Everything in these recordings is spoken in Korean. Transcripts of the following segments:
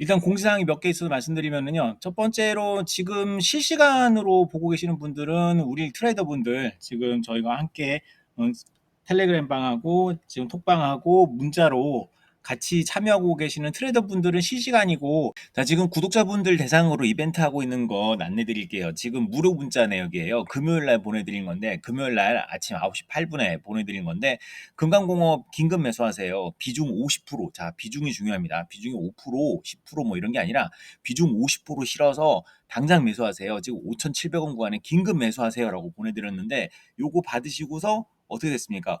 일단 공지사항이 몇 개 있어서 말씀드리면은요. 첫 번째로 지금 실시간으로 보고 계시는 분들은 우리 트레이더 분들 지금 저희가 함께 어, 텔레그램 방하고 지금 톡방하고 문자로 같이 참여하고 계시는 트레이더 분들은 실시간이고 자 지금 구독자분들 대상으로 이벤트 하고 있는 거 안내 드릴게요. 지금 무료 문자 내역이에요. 금요일 날 보내드린 건데 금요일 날 아침 9시 8분에 보내드린 건데 금강공업 긴급 매수하세요. 비중 50%. 자 비중이 중요합니다. 비중이 5% 10%뭐 이런 게 아니라 비중 50% 실어서 당장 매수하세요. 지금 5,700원 구간에 긴급 매수하세요라고 보내드렸는데 요거 받으시고서 어떻게 됐습니까?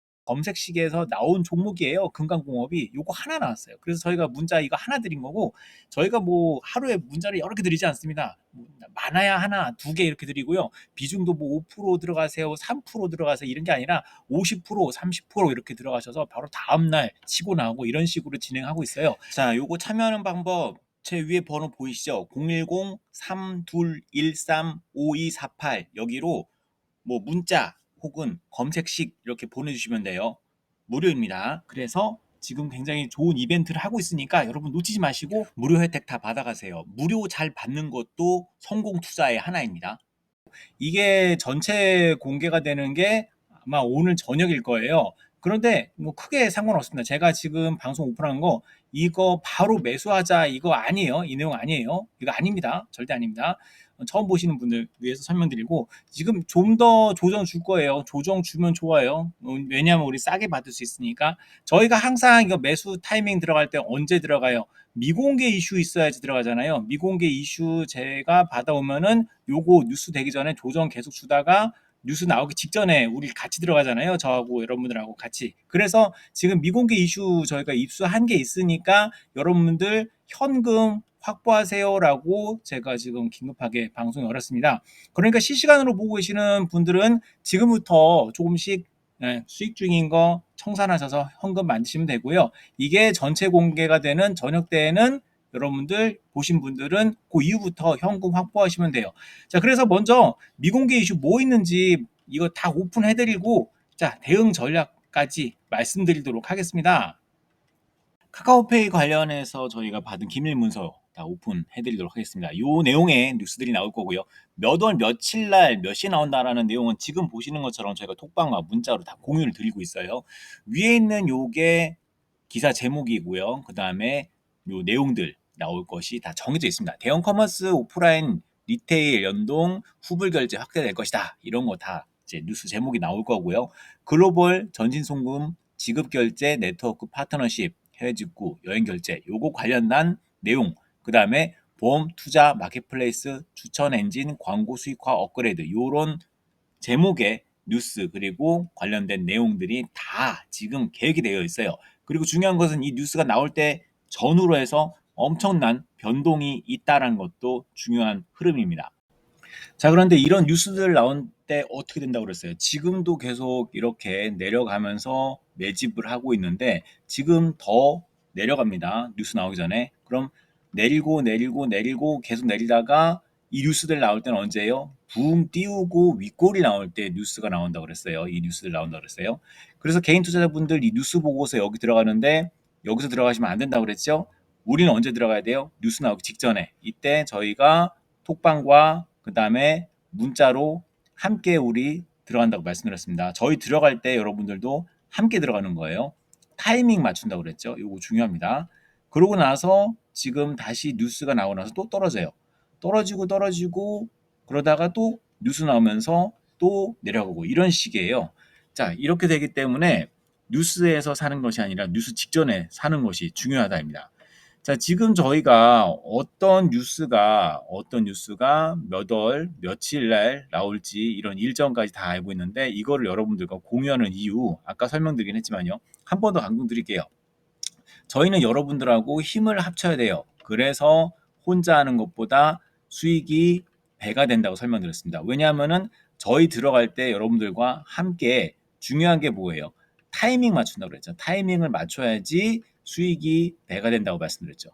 검색식에서 나온 종목이에요. 금강공업이 요거 하나 나왔어요. 그래서 저희가 문자 이거 하나 드린 거고 저희가 뭐 하루에 문자를 여러 개 드리지 않습니다. 뭐 많아야 하나, 두 개 이렇게 드리고요. 비중도 뭐 5% 들어가세요, 3% 들어가세요 이런 게 아니라 50%, 30% 이렇게 들어가셔서 바로 다음 날 치고 나오고 이런 식으로 진행하고 있어요. 자, 요거 참여하는 방법 제 위에 번호 보이시죠? 010-3213-5248 여기로 뭐 문자 혹은 검색식 이렇게 보내주시면 돼요. 무료입니다. 그래서 지금 굉장히 좋은 이벤트를 하고 있으니까 여러분 놓치지 마시고 무료 혜택 다 받아가세요. 무료 잘 받는 것도 성공 투자의 하나입니다. 이게 전체 공개가 되는 게 아마 오늘 저녁일 거예요. 그런데 뭐 크게 상관없습니다. 제가 지금 방송 오픈한 거 이거 바로 매수하자 이거 아니에요. 이 내용 아니에요. 이거 아닙니다. 절대 아닙니다. 처음 보시는 분들 위해서 설명드리고 지금 좀 더 조정 줄 거예요. 조정 주면 좋아요. 어, 왜냐하면 우리 싸게 받을 수 있으니까 저희가 항상 이거 매수 타이밍 들어갈 때 언제 들어가요? 미공개 이슈 있어야지 들어가잖아요. 미공개 이슈 제가 받아오면은 요거 뉴스 되기 전에 조정 계속 주다가 뉴스 나오기 직전에 우리 같이 들어가잖아요. 저하고 여러분들하고 같이. 그래서 지금 미공개 이슈 저희가 입수한 게 있으니까 여러분들 현금 확보하세요라고 제가 지금 긴급하게 방송을 열었습니다. 그러니까 실시간으로 보고 계시는 분들은 지금부터 조금씩 네, 수익 중인 거 청산하셔서 현금 만드시면 되고요. 이게 전체 공개가 되는 저녁 때에는 여러분들 보신 분들은 그 이후부터 현금 확보하시면 돼요. 자, 그래서 먼저 미공개 이슈 뭐 있는지 이거 다 오픈해드리고 자 대응 전략까지 말씀드리도록 하겠습니다. 카카오페이 관련해서 저희가 받은 기밀 문서 다 오픈해드리도록 하겠습니다. 이 내용의 뉴스들이 나올 거고요. 몇 월 며칠 날 몇 시에 나온다라는 내용은 지금 보시는 것처럼 저희가 톡방과 문자로 다 공유를 드리고 있어요. 위에 있는 요게 기사 제목이고요. 그 다음에 요 내용들 나올 것이 다 정해져 있습니다. 대형 커머스 오프라인 리테일 연동 후불 결제 확대될 것이다. 이런 거 다 이제 뉴스 제목이 나올 거고요. 글로벌 전신 송금 지급 결제 네트워크 파트너십 해외 직구 여행 결제 요거 관련한 내용 그 다음에 보험, 투자, 마켓플레이스, 추천 엔진, 광고 수익화 업그레이드 요런 제목의 뉴스 그리고 관련된 내용들이 다 지금 계획이 되어 있어요. 그리고 중요한 것은 이 뉴스가 나올 때 전후로 해서 엄청난 변동이 있다는 것도 중요한 흐름입니다. 자, 그런데 이런 뉴스들 나온 때 어떻게 된다고 그랬어요? 지금도 계속 이렇게 내려가면서 매집을 하고 있는데 지금 더 내려갑니다. 뉴스 나오기 전에. 그럼 내리고 내리고 내리고 계속 내리다가 이 뉴스들 나올 때는 언제예요? 붕 띄우고 윗골이 나올 때 뉴스가 나온다고 그랬어요. 이 뉴스들 나온다고 그랬어요. 그래서 개인 투자자분들 이 뉴스 보고서 여기 들어가는데 여기서 들어가시면 안 된다고 그랬죠? 우리는 언제 들어가야 돼요? 뉴스 나오기 직전에. 이때 저희가 톡방과 그 다음에 문자로 함께 우리 들어간다고 말씀드렸습니다. 저희 들어갈 때 여러분들도 함께 들어가는 거예요. 타이밍 맞춘다고 그랬죠. 이거 중요합니다. 그러고 나서 지금 다시 뉴스가 나오고 나서 또 떨어져요. 떨어지고 떨어지고 그러다가 또 뉴스 나오면서 또 내려가고 이런 식이에요. 자, 이렇게 되기 때문에 뉴스에서 사는 것이 아니라 뉴스 직전에 사는 것이 중요하다입니다. 자, 지금 저희가 어떤 뉴스가 어떤 뉴스가 몇 월, 며칠 날 나올지 이런 일정까지 다 알고 있는데 이거를 여러분들과 공유하는 이유 아까 설명드리긴 했지만요. 한 번 더 강조드릴게요. 저희는 여러분들하고 힘을 합쳐야 돼요. 그래서 혼자 하는 것보다 수익이 배가 된다고 설명드렸습니다. 왜냐하면은 저희 들어갈 때 여러분들과 함께 중요한 게 뭐예요? 타이밍 맞춘다고 그랬죠. 타이밍을 맞춰야지 수익이 배가 된다고 말씀드렸죠.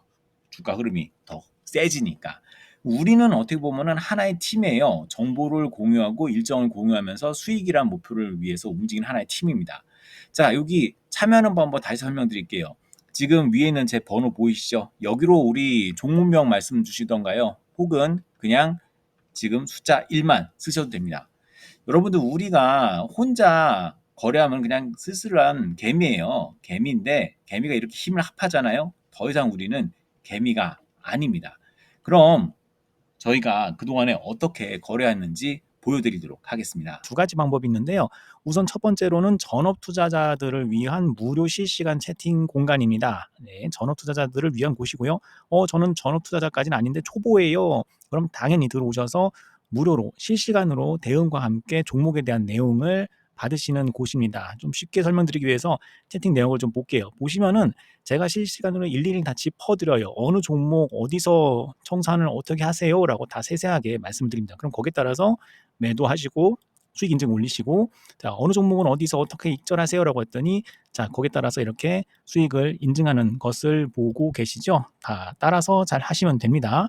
주가 흐름이 더 세지니까. 우리는 어떻게 보면은 하나의 팀이에요. 정보를 공유하고 일정을 공유하면서 수익이란 목표를 위해서 움직이는 하나의 팀입니다. 자, 여기 참여하는 방법 다시 설명드릴게요. 지금 위에 있는 제 번호 보이시죠? 여기로 우리 종목명 말씀 주시던가요? 혹은 그냥 지금 숫자 1만 쓰셔도 됩니다. 여러분들 우리가 혼자 거래하면 그냥 쓸쓸한 개미예요. 개미인데 개미가 이렇게 힘을 합하잖아요. 더 이상 우리는 개미가 아닙니다. 그럼 저희가 그동안에 어떻게 거래했는지 보여드리도록 하겠습니다. 두 가지 방법이 있는데요. 우선 첫 번째로는 전업 투자자들을 위한 무료 실시간 채팅 공간입니다. 네, 전업 투자자들을 위한 곳이고요. 어, 저는 전업 투자자까지는 아닌데 초보예요. 그럼 당연히 들어오셔서 무료로 실시간으로 대응과 함께 종목에 대한 내용을 받으시는 곳입니다. 좀 쉽게 설명드리기 위해서 채팅 내용을 좀 볼게요. 보시면은 제가 실시간으로 일일이 다 짚어드려요. 어느 종목 어디서 청산을 어떻게 하세요라고 다 세세하게 말씀드립니다. 그럼 거기에 따라서 매도하시고 수익 인증 올리시고 자 어느 종목은 어디서 어떻게 익절하세요라고 했더니 자 거기에 따라서 이렇게 수익을 인증하는 것을 보고 계시죠. 다 따라서 잘 하시면 됩니다.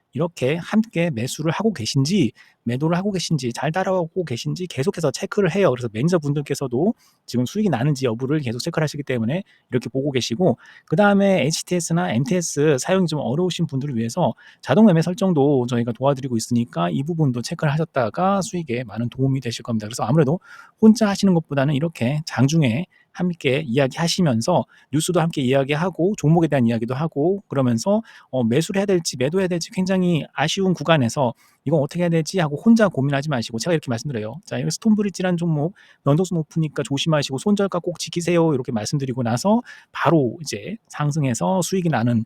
이렇게 함께 매수를 하고 계신지 매도를 하고 계신지 잘 따라오고 계신지 계속해서 체크를 해요. 그래서 매니저 분들께서도 지금 수익이 나는지 여부를 계속 체크를 하시기 때문에 이렇게 보고 계시고 그 다음에 HTS나 MTS 사용이 좀 어려우신 분들을 위해서 자동 매매 설정도 저희가 도와드리고 있으니까 이 부분도 체크를 하셨다가 수익에 많은 도움이 되실 겁니다. 그래서 아무래도 혼자 하시는 것보다는 이렇게 장중에 함께 이야기하시면서 뉴스도 함께 이야기하고 종목에 대한 이야기도 하고 그러면서 어, 매수를 해야 될지 매도해야 될지 굉장히 아쉬운 구간에서 이건 어떻게 해야 되지 하고 혼자 고민하지 마시고 제가 이렇게 말씀드려요. 자, 여기 스톤브리지란 종목 변동수 높으니까 조심하시고 손절가 꼭 지키세요. 이렇게 말씀드리고 나서 바로 이제 상승해서 수익이 나는